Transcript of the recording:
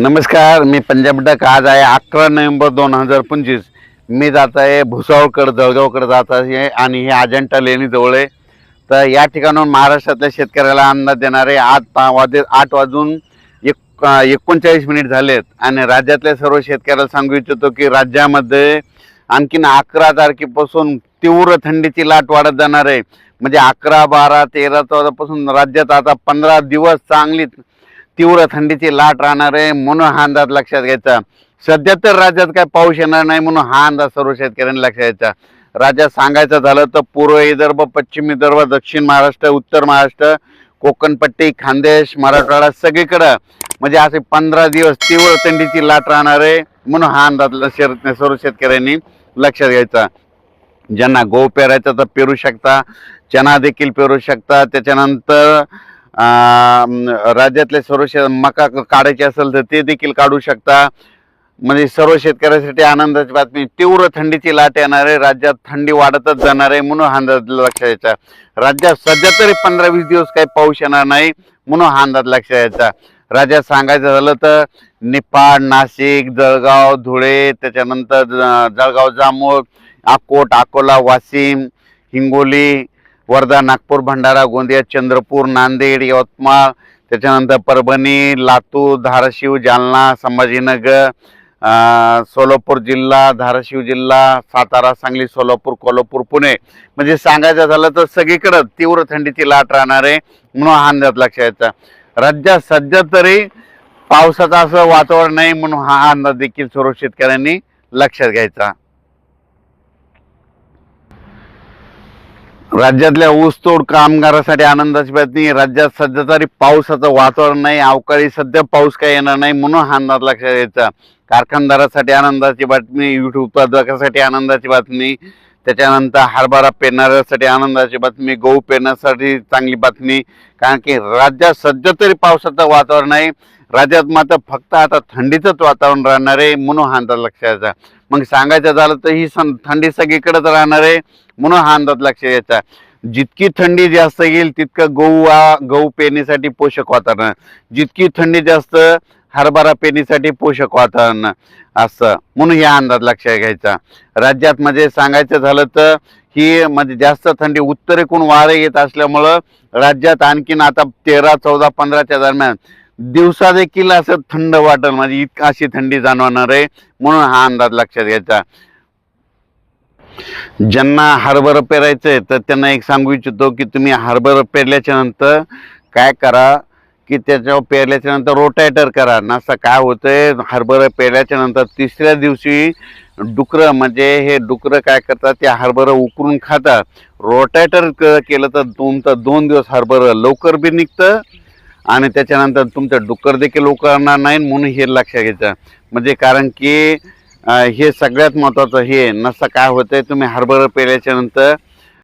नमस्कार मी पंजाब डक. आज आहे अकरा नोव्हेंबर दोन हजार पंचवीस. मी जात आहे भुसावळकडे जळगावकडे जात आहे आणि हे अजंठा लेणीजवळ आहे. तर या ठिकाणाहून महाराष्ट्रातल्या शेतकऱ्याला अंदाज देणारे आठ पा वाजे आठ वाजून एक एकोणचाळीस मिनिट झालेत. आणि राज्यातल्या सर्व शेतकऱ्याला सांगू इच्छितो की राज्यामध्ये आणखीन अकरा तारखेपासून तीव्र थंडीची लाट वाढत जाणार आहे. म्हणजे अकरा बारा तेरा चौदापासून राज्यात आता पंधरा दिवस चांगली तीव्र थंडीची लाट राहणार आहे म्हणून हा अंदाज लक्षात घ्यायचा. सध्या तर राज्यात काय पाऊस येणार नाही म्हणून हा अंदाज सर्व शेतकऱ्यांनी लक्षात घ्यायचा. राज्यात सांगायचं झालं तर पूर्व विदर्भ पश्चिम विदर्भ दक्षिण महाराष्ट्र उत्तर महाराष्ट्र कोकणपट्टी खानदेश मराठवाडा सगळीकडं म्हणजे असे पंधरा दिवस तीव्र थंडीची लाट राहणार आहे म्हणून हा अंदाज शेत- सर्व शेतकऱ्यांनी लक्षात घ्यायचा. ज्यांना गहू पेरायचा तर पेरू शकता चना देखील पेरू शकता. त्याच्यानंतर राज्यातले सर्व शे मका काढायचे असेल तर ते देखील काढू शकता. म्हणजे सर्व शेतकऱ्यासाठी आनंदाची बातमी तीव्र थंडीची लाट येणार आहे राज्यात थंडी वाढतच जाणार आहे म्हणून हा अंदाज लक्षात यायचा. राज्यात सध्या तरी पंधरा वीस दिवस काही पाऊस येणार नाही म्हणून हा अंदाज लक्षात यायचा. राज्यात सांगायचं झालं तर निपाड नाशिक जळगाव धुळे त्याच्यानंतर जळगाव जामोद अकोट अकोला वाशिम हिंगोली वर्धा नागपूर भंडारा गोंदिया चंद्रपूर नांदेड यवतमाळ त्याच्यानंतर परभणी लातूर धाराशिव जालना संभाजीनगर सोलापूर जिल्हा धाराशिव जिल्हा सातारा सांगली सोलापूर कोल्हापूर पुणे. म्हणजे सांगायचं झालं तर सगळीकडं तीव्र थंडीची लाट राहणार आहे म्हणून हा अंदाज लक्षात यायचा राज्यात सध्या तरी पावसाचं असं वातावरण नाही म्हणून हा अंदाज देखील सर्व शेतकऱ्यांनी लक्षात घ्यायचा. राज्यातल्या ऊसतोड कामगारासाठी आनंदाची बातमी राज्यात सध्या तरी पावसाचं वातावरण नाही. अवकाळी सध्या पाऊस काही येणार नाही म्हणून हा अंदाज लक्षात यायचा कारखानदारासाठी आनंदाची बातमी यूट उत्पादकासाठी आनंदाची बातमी त्याच्यानंतर हरभरा पेरणाऱ्यासाठी आनंदाची बातमी गहू पेरण्यासाठी चांगली बातमी. कारण की राज्यात सध्या तरी पावसाचं वातावरण आहे राज्यात मात्र फक्त आता थंडीचंच वातावरण राहणार आहे म्हणून हा अंदाज लक्षात यायचा मग सांगायचं झालं तर ही सं थंडी सगळीकडेच राहणार आहे म्हणून हा अंदाज लक्षात यायचा जितकी थंडी जास्त येईल तितकं गहू हा गहू पेरणीसाठी पोषक वातावरण. जितकी थंडी जास्त हरभरा पेरणीसाठी पोषक वातावरण असं म्हणून ह्या अंदाज लक्षात घ्यायचा. राज्यात म्हणजे सांगायचं झालं तर ही म्हणजे जास्त थंडी उत्तरेकडून वारे येत असल्यामुळं राज्यात आणखीन आता तेरा चौदा पंधराच्या दरम्यान दिवसा देखील असं थंड वाटेल म्हणजे इतकं अशी थंडी जाणवणार आहे म्हणून हा अंदाज लक्षात घ्यायचा. ज्यांना हरभरं पेरायचं आहे तर त्यांना एक सांगू इच्छितो की तुम्ही हरभरं पेरल्याच्या नंतर काय करा की त्याच्यावर पेरल्याच्या नंतर रोटायटर करा. नसता काय होतंय हरभरं पेरल्याच्या नंतर तिसऱ्या दिवशी डुकरं म्हणजे हे डुकरं काय करतात ते हरभरं उकरून खातात. रोटायटर केलं तर दोन तर दोन दिवस हरभरं लवकर बी निघतं आणि त्याच्यानंतर तुमचं डुक्कर देखील उकरणार नाही म्हणून हे लक्षात घ्यायचं. म्हणजे कारण की हे सगळ्यात महत्त्वाचं हे नसं काय होतं तुम्ही हरभरं पेरल्याच्या नंतर